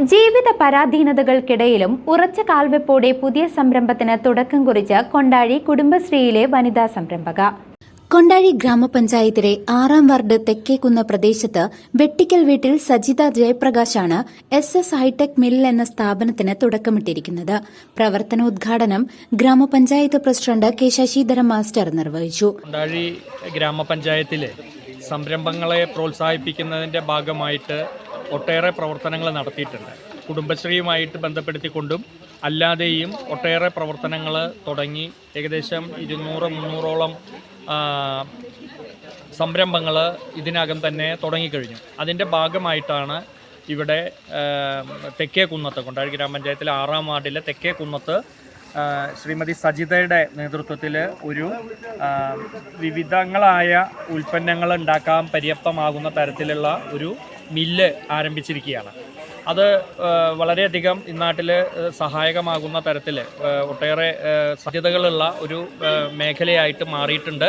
ജീവിത പരാധീനതകൾക്കിടയിലും ഉറച്ച കാൽവെപ്പോടെ പുതിയ സംരംഭത്തിന് തുടക്കം കുറിച്ച് കൊണ്ടാഴി കുടുംബശ്രീയിലെ വനിതാ സംരംഭക. കൊണ്ടാഴി ഗ്രാമപഞ്ചായത്തിലെ ആറാം വാർഡ് തെക്കേക്കുന്ന പ്രദേശത്ത് വെട്ടിക്കൽ വീട്ടിൽ സജിത ജയപ്രകാശാണ് എസ് എസ് ഹൈടെക് മിൽ എന്ന സ്ഥാപനത്തിന് തുടക്കമിട്ടിരിക്കുന്നത്. പ്രവർത്തനോദ്ഘാടനം ഗ്രാമപഞ്ചായത്ത് പ്രസിഡന്റ് കെ ശശിധരൻ മാസ്റ്റർ നിർവഹിച്ചു. കൊണ്ടാഴി ഗ്രാമപഞ്ചായത്തിലെ സംരംഭങ്ങളെ പ്രോത്സാഹിപ്പിക്കുന്നതിന്റെ ഭാഗമായിട്ട് ഒട്ടേറെ പ്രവർത്തനങ്ങൾ നടത്തിയിട്ടുണ്ട്. കുടുംബശ്രീയുമായിട്ട് ബന്ധപ്പെടുത്തിക്കൊണ്ടും അല്ലാതെയും ഒട്ടേറെ പ്രവർത്തനങ്ങൾ തുടങ്ങി. ഏകദേശം ഇരുന്നൂറ് മുന്നൂറോളം സംരംഭങ്ങൾ ഇതിനകം തന്നെ തുടങ്ങിക്കഴിഞ്ഞു. അതിന്റെ ഭാഗമായിട്ടാണ് ഇവിടെ തെക്കേ കുന്നത്ത് കൊണ്ടാഴി ഗ്രാമപഞ്ചായത്തിലെ ആറാം വാർഡിലെ തെക്കേ കുന്നത്ത് ശ്രീമതി സജിതയുടെ നേതൃത്വത്തിൽ ഒരു വിവിധങ്ങളായ ഉൽപ്പന്നങ്ങൾ ഉണ്ടാക്കാൻ പര്യാപ്തമാകുന്ന തരത്തിലുള്ള ഒരു മില്ല് ആരംഭിച്ചിരിക്കുകയാണ്. അത് വളരെയധികം ഇന്നാട്ടിൽ സഹായകമാകുന്ന തരത്തിൽ ഒട്ടേറെ സാധ്യതകളുള്ള ഒരു മേഖലയായിട്ട് മാറിയിട്ടുണ്ട്.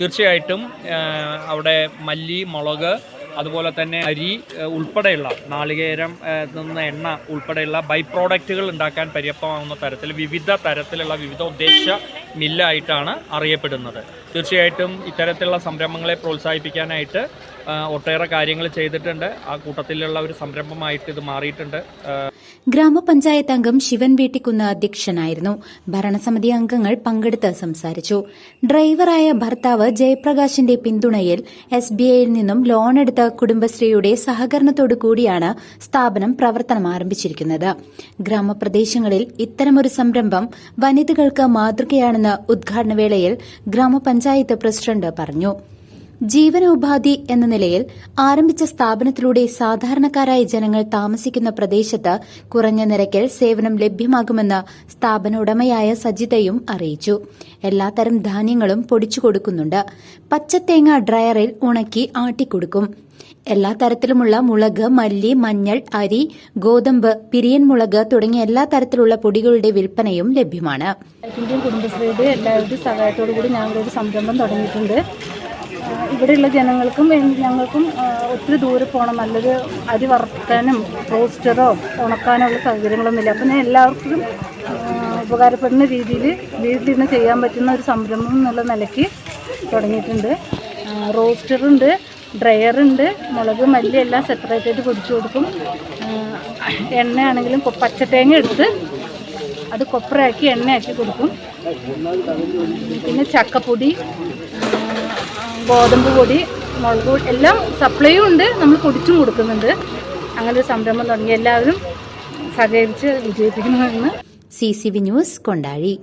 തീർച്ചയായിട്ടും അവിടെ മല്ലി മുളക് അതുപോലെ തന്നെ അരി ഉൾപ്പെടെയുള്ള നാളികേരം നിന്ന് എണ്ണ ഉൾപ്പെടെയുള്ള ബൈ പ്രോഡക്റ്റുകൾ ഉണ്ടാക്കാൻ പര്യാപ്തമാകുന്ന തരത്തിൽ വിവിധ തരത്തിലുള്ള വിവിധ ഉദ്ദേശ മില്ലായിട്ടാണ് അറിയപ്പെടുന്നത്. തീർച്ചയായിട്ടും ഇത്തരത്തിലുള്ള സംരംഭങ്ങളെ പ്രോത്സാഹിപ്പിക്കാനായിട്ട് ഒട്ടേറെ കാര്യങ്ങൾ ചെയ്തിട്ടുണ്ട്. ആ കൂട്ടത്തിലുള്ള ഒരു സംരംഭമായിട്ട് ഇത് മാറിയിട്ടുണ്ട്. ഗ്രാമപഞ്ചായത്ത് അംഗം ശിവൻ വീട്ടിക്കുന്ന് അധ്യക്ഷനായിരുന്നു. ഭരണസമിതി അംഗങ്ങൾ പങ്കെടുത്ത് സംസാരിച്ചു. ഡ്രൈവറായ ഭർത്താവ് ജയപ്രകാശിന്റെ പിന്തുണയിൽ എസ് ബി ഐയിൽ നിന്നും ലോൺ എടുത്ത കുടുംബശ്രീയുടെ സഹകരണത്തോടു കൂടിയാണ് സ്ഥാപനം പ്രവർത്തനം ആരംഭിച്ചിരിക്കുന്നത്. ഗ്രാമപ്രദേശങ്ങളിൽ ഇത്തരമൊരു സംരംഭം വനിതകൾക്ക് മാതൃകയാണെന്ന് ഉദ്ഘാടന വേളയിൽ ഗ്രാമപഞ്ചായത്ത് പ്രസിഡന്റ് പറഞ്ഞു. ജീവനോപാധി എന്ന നിലയിൽ ആരംഭിച്ച സ്ഥാപനത്തിലൂടെ സാധാരണക്കാരായ ജനങ്ങൾ താമസിക്കുന്ന പ്രദേശത്ത് കുറഞ്ഞ നിരക്കിൽ സേവനം ലഭ്യമാകുമെന്ന് സ്ഥാപന ഉടമയായ സജിതയും അറിയിച്ചു. എല്ലാത്തരം ധാന്യങ്ങളും പൊടിച്ചു കൊടുക്കുന്നുണ്ട്. പച്ചത്തേങ്ങ ഡ്രയറിൽ ഉണക്കി ആട്ടിക്കൊടുക്കും. എല്ലാ തരത്തിലുമുള്ള മുളക് മല്ലി മഞ്ഞൾ അരി ഗോതമ്പ് പിരിയൻ മുളക് തുടങ്ങിയ എല്ലാ തരത്തിലുള്ള പൊടികളുടെ വിൽപ്പനയും ലഭ്യമാണ്. കുടുംബശ്രീയുടെ എല്ലാവരുടെയും സഹായത്തോടു കൂടി ഞങ്ങളൊരു സംരംഭം തുടങ്ങിയിട്ടുണ്ട്. ഇവിടെയുള്ള ജനങ്ങൾക്കും ഞങ്ങൾക്കും ഒത്തിരി ദൂരെ പോകണം. നല്ലൊരു അരി വറുക്കാനും റോസ്റ്ററോ ഉണക്കാനോ ഉള്ള സൗകര്യങ്ങളൊന്നുമില്ല. അപ്പം ഞാൻ എല്ലാവർക്കും ഉപകാരപ്പെടുന്ന രീതിയിൽ വീട്ടിലിരുന്ന് ചെയ്യാൻ പറ്റുന്ന ഒരു സംരംഭം എന്നുള്ള നിലയ്ക്ക് തുടങ്ങിയിട്ടുണ്ട്. റോസ്റ്ററുണ്ട് ഡ്രയറുണ്ട് മുളക് മല്ലി എല്ലാം സെപ്പറേറ്റ് ആയിട്ട് പൊടിച്ചു കൊടുക്കും. എണ്ണയാണെങ്കിലും പച്ചത്തേങ്ങ എടുത്ത് അത് കൊപ്രയാക്കി എണ്ണയാക്കി കൊടുക്കും. പിന്നെ ചക്കപ്പൊടി ഗോതമ്പ് പൊടി മുളക് പൊടി എല്ലാം സപ്ലൈയും ഉണ്ട്. നമ്മൾ പൊടിച്ചും കൊടുക്കുന്നുണ്ട്. അങ്ങനെ ഒരു സംരംഭം തുടങ്ങി. എല്ലാവരും സഹകരിച്ച് വിജയിപ്പിക്കണമെന്ന്. C C V news Kondazhy.